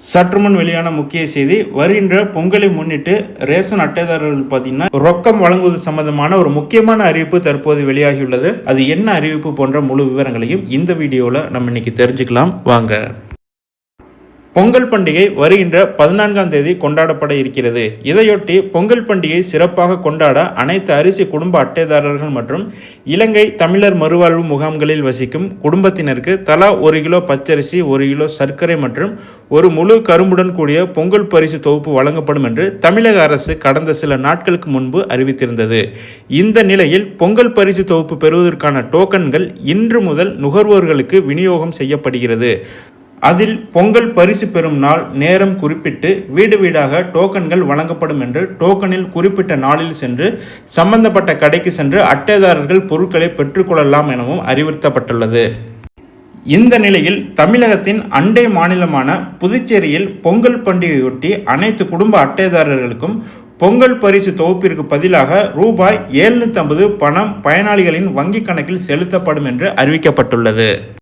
சற்று முன் வெளியான முக்கிய செய்தி வருகின்ற பொங்கலை முன்னிட்டு ரேஷன் அட்டைதாரர்கள் பார்த்தீங்கன்னா ரொக்கம் வழங்குவது சம்பந்தமான ஒரு முக்கியமான அறிவிப்பு தற்போது வெளியாகியுள்ளது. அது என்ன அறிவிப்பு போன்ற முழு விவரங்களையும் இந்த வீடியோவில் நம்ம இன்னைக்கு தெரிஞ்சுக்கலாம். வாங்க. பொங்கல் பண்டிகை வருகின்ற பதினான்காம் தேதி கொண்டாடப்பட இருக்கிறது. இதையொட்டி பொங்கல் பண்டிகை சிறப்பாக கொண்டாட அனைத்து அரிசி குடும்ப அட்டைதாரர்கள் மற்றும் இலங்கை தமிழர் மறுவாழ்வு முகாம்களில் வசிக்கும் குடும்பத்தினருக்கு தலா ஒரு கிலோ பச்சரிசி ஒரு கிலோ சர்க்கரை மற்றும் ஒரு முழு கரும்புடன் கூடிய பொங்கல் பரிசு தொகுப்பு வழங்கப்படும் என்று தமிழக அரசு கடந்த சில நாட்களுக்கு முன்பு அறிவித்திருந்தது. இந்த நிலையில் பொங்கல் பரிசு தொகுப்பு பெறுவதற்கான டோக்கன்கள் இன்று முதல் நுகர்வோர்களுக்கு விநியோகம் செய்யப்படுகிறது. அதில் பொங்கல் பரிசு பெறும் நாள் நேரம் குறிப்பிட்டு வீடு வீடாக டோக்கன்கள் வழங்கப்படும் என்று டோக்கனில் குறிப்பிட்ட நாளில் சென்று சம்பந்தப்பட்ட கடைக்கு சென்று அட்டைதாரர்கள் பொருட்களை பெற்றுக்கொள்ளலாம் எனவும் அறிவுறுத்தப்பட்டுள்ளது. இந்த நிலையில் தமிழகத்தின் அண்டை மாநிலமான புதுச்சேரியில் பொங்கல் பண்டிகையொட்டி அனைத்து குடும்ப அட்டைதாரர்களுக்கும் பொங்கல் பரிசு தொகுப்பிற்கு பதிலாக ரூபாய் 750 பணம் பயனாளிகளின் வங்கிக் கணக்கில் செலுத்தப்படும் என்று அறிவிக்கப்பட்டுள்ளது.